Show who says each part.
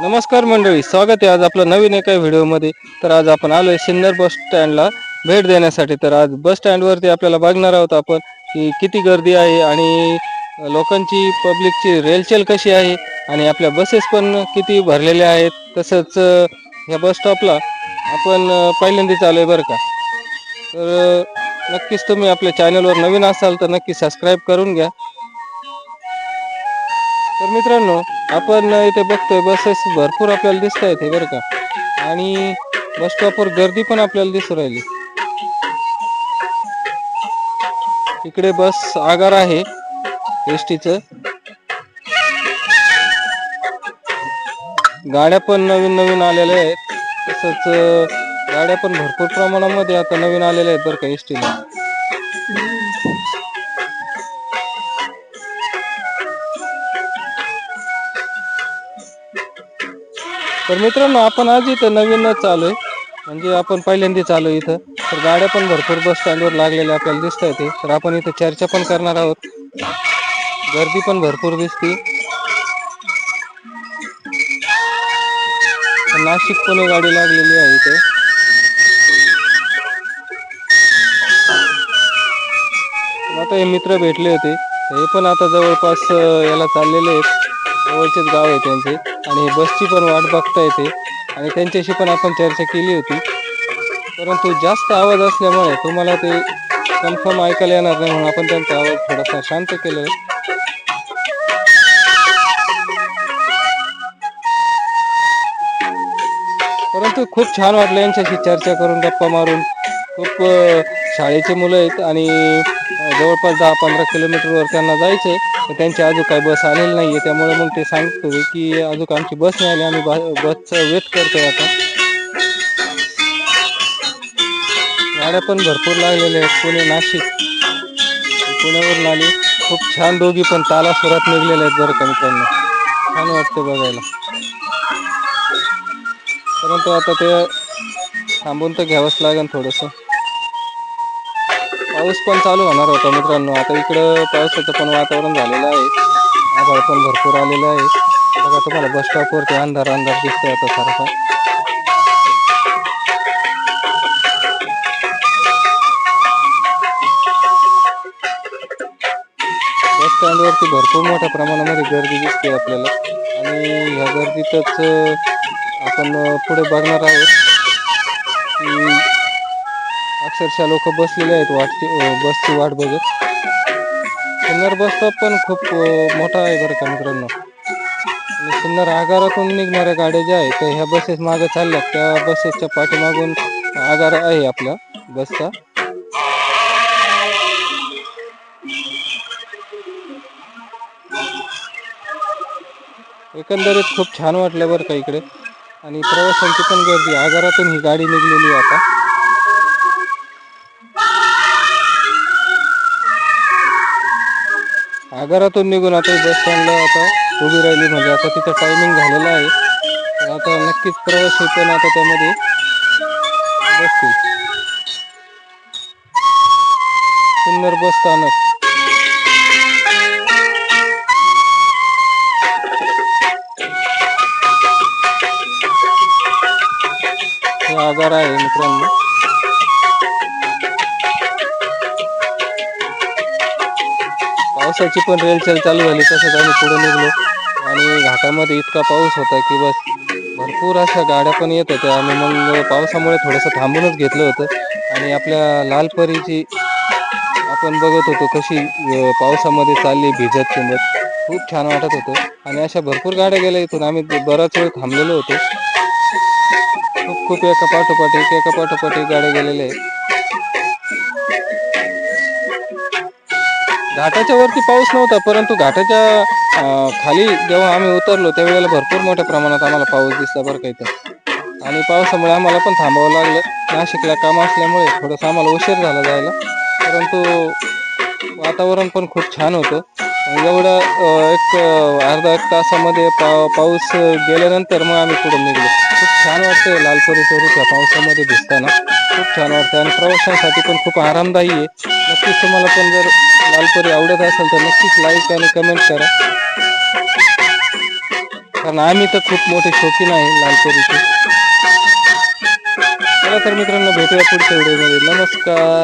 Speaker 1: नमस्कार मंडळी स्वागत आहे आज आपलं नवीन एका व्हिडिओमध्ये. तर आज आपण आलो आहे सिन्नर बस स्टँडला भेट देण्यासाठी. तर आज बस स्टँडवरती आपल्याला बघणार आहोत आपण की किती गर्दी आहे आणि लोकांची पब्लिकची रेलचेल कशी आहे आणि आपल्या बसेस पण किती भरलेल्या आहेत. तसंच ह्या बस स्टॉपला आपण पहिल्यांदाच आलो आहे बरं का. तर नक्कीच तुम्ही आपल्या चॅनलवर नवीन असाल तर नक्की सबस्क्राईब करून घ्या. तर मित्रांनो आपण इथे बघतोय बसेस भरपूर आपल्याला दिसत आहेत हे बरं का. आणि बस स्टॉपवर गर्दी पण आपल्याला दिसू राहिली. इकडे बस आगार आहे एस टीचं गाड्या पण नवीन नवीन आलेल्या आहेत. तसंच गाड्या पण भरपूर प्रमाणामध्ये आता नवीन आलेल्या आहेत बरं का एस टीला तर मित्रांनो आपण आज इथं नवीनच आहे. म्हणजे आपण पहिल्यांदाच चालू इथं. तर गाड्या पण भरपूर बस स्टँडवर लागलेल्या आपल्याला दिसत आहेत तर आपण इथं चर्चा पण करणार आहोत. गर्दी पण भरपूर दिसते. नाशिक पुणे गाडी लागलेली आहे इथे. आता हे मित्र भेटले होते. हे पण आता जवळपास याला चाललेले आहेत. जवळचेच गाव आहे त्यांचे. आणि बसची पण वाट बघता येते. आणि त्यांच्याशी पण आपण चर्चा केली होती. परंतु जास्त आवाज असल्यामुळे तुम्हाला ते कन्फर्म ऐकायला येणार नाही म्हणून आपण त्यांचा आवाज थोडासा शांत केलेला आहे परंतु खूप छान वाटलं यांच्याशी चर्चा करून गप्पा मारून. खूप शाळेचे मुलं आहेत आणि जवळपास दहा पंधरा किलोमीटरवर त्यांना जायचं आहे तर त्यांची अजून काही बस आलेली नाही आहे त्यामुळे मग ते सांगतो की अजून आमची बस नाही आली आम्ही बा- बसचं वेट करतोय आता. गाड्या पण भरपूर लागलेल्या आहेत. पुणे नाशिक. पुण्यावरून आली. खूप छान दोघी पण ताला सुरात निघलेल्या आहेत बरं का मित्रांनो. छान वाटतं बघायला. परंतु आता ते थांबून तर घ्यावंच लागेल थोडंसं. पाऊस पण चालू होणार होता मित्रांनो. आता इकडं पावसाचं पण वातावरण झालेलं आहे. आभाळ पण भरपूर आलेलं आहे. बघा तुम्हाला बस स्टॉपवरती अंधार अंधार दिसतोय आता सारखा. बस स्टँडवरती भरपूर मोठ्या प्रमाणामध्ये गर्दी दिसते आपल्याला. आणि ह्या गर्दीतच आपण पुढे बघणार आहोत की अक्षरशः लोक बसलेले आहेत वाटते बसची वाट बघत. सिन्नर बस स्टॉप पण खूप मोठा आहे बरं का मित्रांनो. आणि सिन्नर आगारातून निघणाऱ्या गाड्या ज्या आहेत त्या ह्या बसेस मागं चालल्यात. त्या बसेसच्या पाठीमागून आगार आहे आपला बसचा. एकंदरीत खूप छान वाटलं बरं का इकडे. आणि प्रवाशांची पण गर्दी. आगारातून ही गाडी निघलेली आहे आता. आगारातून निघून आता बस स्टँडला आता उभी राहिली. म्हणजे आता तिचं टायमिंग झालेलं आहे. आता नक्कीच प्रवासी पण आता त्यामध्ये. बसतील सुंदर बस स्थानक. आजार आगार आहे मित्रांनो. पावसाची पण रेलचेल चालू झाली तसंच आम्ही पुढे निघलो. आणि घाटामध्ये इतका पाऊस होता की बस भरपूर अशा गाड्या पण येत होत्या. आम्ही मग पावसामुळे थोडंसं थांबूनच घेतलं होतं. आणि आपल्या लालपरीची आपण बघत होतो कशी पावसामध्ये चालली भिजत किंमत खूप छान वाटत होतं. आणि अशा भरपूर गाड्या गेल्या इथून. आम्ही बराच वेळ थांबलेलो होतो. खूप खूप एका पाठोपाठ एक एका पाठोपाठ एक गाड्या गेलेल्या आहेत. घाटाच्या वरती पाऊस नव्हता परंतु घाटाच्या खाली जेव्हा आम्ही उतरलो त्यावेळेला भरपूर मोठ्या प्रमाणात आम्हाला पाऊस दिसला बरं का इथं. आणि पावसामुळे आम्हाला पण थांबावं लागलं. नाशिकला काम असल्यामुळे थोडंसं आम्हाला उशीर झाला जायला. परंतु वातावरण पण खूप छान होतं. आणि एवढं एक अर्धा एक तासामध्ये पा पाऊस गेल्यानंतर मग आम्ही पुढे निघलो. खूप छान वाटतं लालपरी स्वरूप पावसामध्ये भिजताना खूप छान वाटतं आणि प्रवाशांसाठी पण खूप आरामदायी आहे. नक्कीच तुम्हाला पण जर लालपरी आवडत असेल तर नक्कीच लाईक आणि कमेंट करा. कारण आम्ही तर खूप मोठे शौकीन आहे लालपरीचे. चला तर मित्रांनो भेटूया पुढच्या व्हिडिओमध्ये. नमस्कार.